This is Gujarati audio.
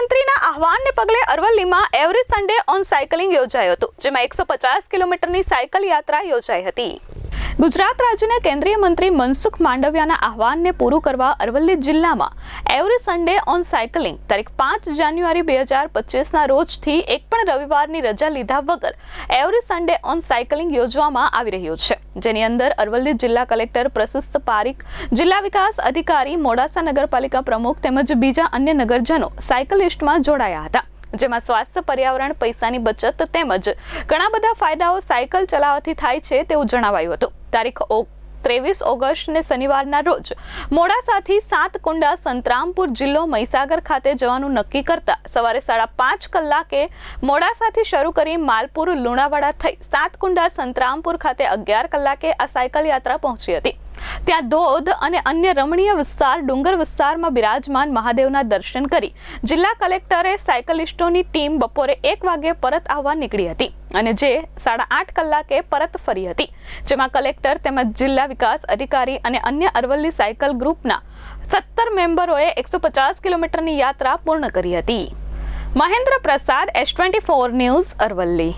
મંત્રીના આહવાનને પગલે અરવલ્લીમાં એવરી સન્ડે ઓન સાયકલિંગ યોજાયું હતું, જેમાં એકસો પચાસ કિલોમીટરની સાયકલ યાત્રા યોજાઈ હતી. ગુજરાત રાજ્યના કેન્દ્રીય મંત્રી મનસુખ માંડવિયાના આહવાનને પૂરું કરવા અરવલ્લી જિલ્લામાં એવરી સન્ડે ઓન સાયકલિંગ તારીખ પાંચ જાન્યુઆરી બે હજાર પચીસના રોજથી એક પણ રવિવારની રજા લીધા વગર એવરી સન્ડે ઓન સાયકલિંગ યોજવામાં આવી રહ્યું છે. જેની અંદર અરવલ્લી જિલ્લા કલેક્ટર પ્રશસ્ત પારીખ જિલ્લા વિકાસ અધિકારી, મોડાસા નગરપાલિકા પ્રમુખ તેમજ બીજા અન્ય નગરજનો સાયકલિસ્ટમાં જોડાયા હતા. જેમાં સ્વાસ્થ્ય, પર્યાવરણ, પૈસાની બચત તેમજ ઘણા બધા ફાયદાઓ સાયકલ ચલાવવાથી થાય છે તેવું જણાવાયું હતું. તારીખ ત્રેવીસ ઓગસ્ટને શનિવારના રોજ મોડાસાથી સાતકુંડા, સંતરામપુર જિલ્લો મહીસાગર ખાતે જવાનું નક્કી કરતા સવારે સાડા પાંચ કલાકે મોડાસાથી શરૂ કરી માલપુર, લુણાવાડા થઈ સાતકુંડા, સંતરામપુર ખાતે અગિયાર કલાકે આ સાયકલ યાત્રા પહોંચી હતી. ત્યાં ધોધ અને અન્ય રમણીય વિસ્તાર, ડુંગર વિસ્તારમાં બિરાજમાન મહાદેવના દર્શન કરી. જિલ્લા કલેક્ટરે સાયકલિસ્ટોની ટીમ બપોરે એક વાગે પરત આવવા નીકળી હતી અને જે સાડા આઠ કલાકે પરત ફરી હતી, જેમાં કલેક્ટર તેમજ જિલ્લા વિકાસ અધિકારી અને અન્ય અરવલ્લી સાયકલ ગ્રુપના સત્તર મેમ્બરોએ એકસો પચાસ કિલોમીટરની યાત્રા પૂર્ણ કરી હતી. Mahendra Prasad S twenty four news, Aravalli.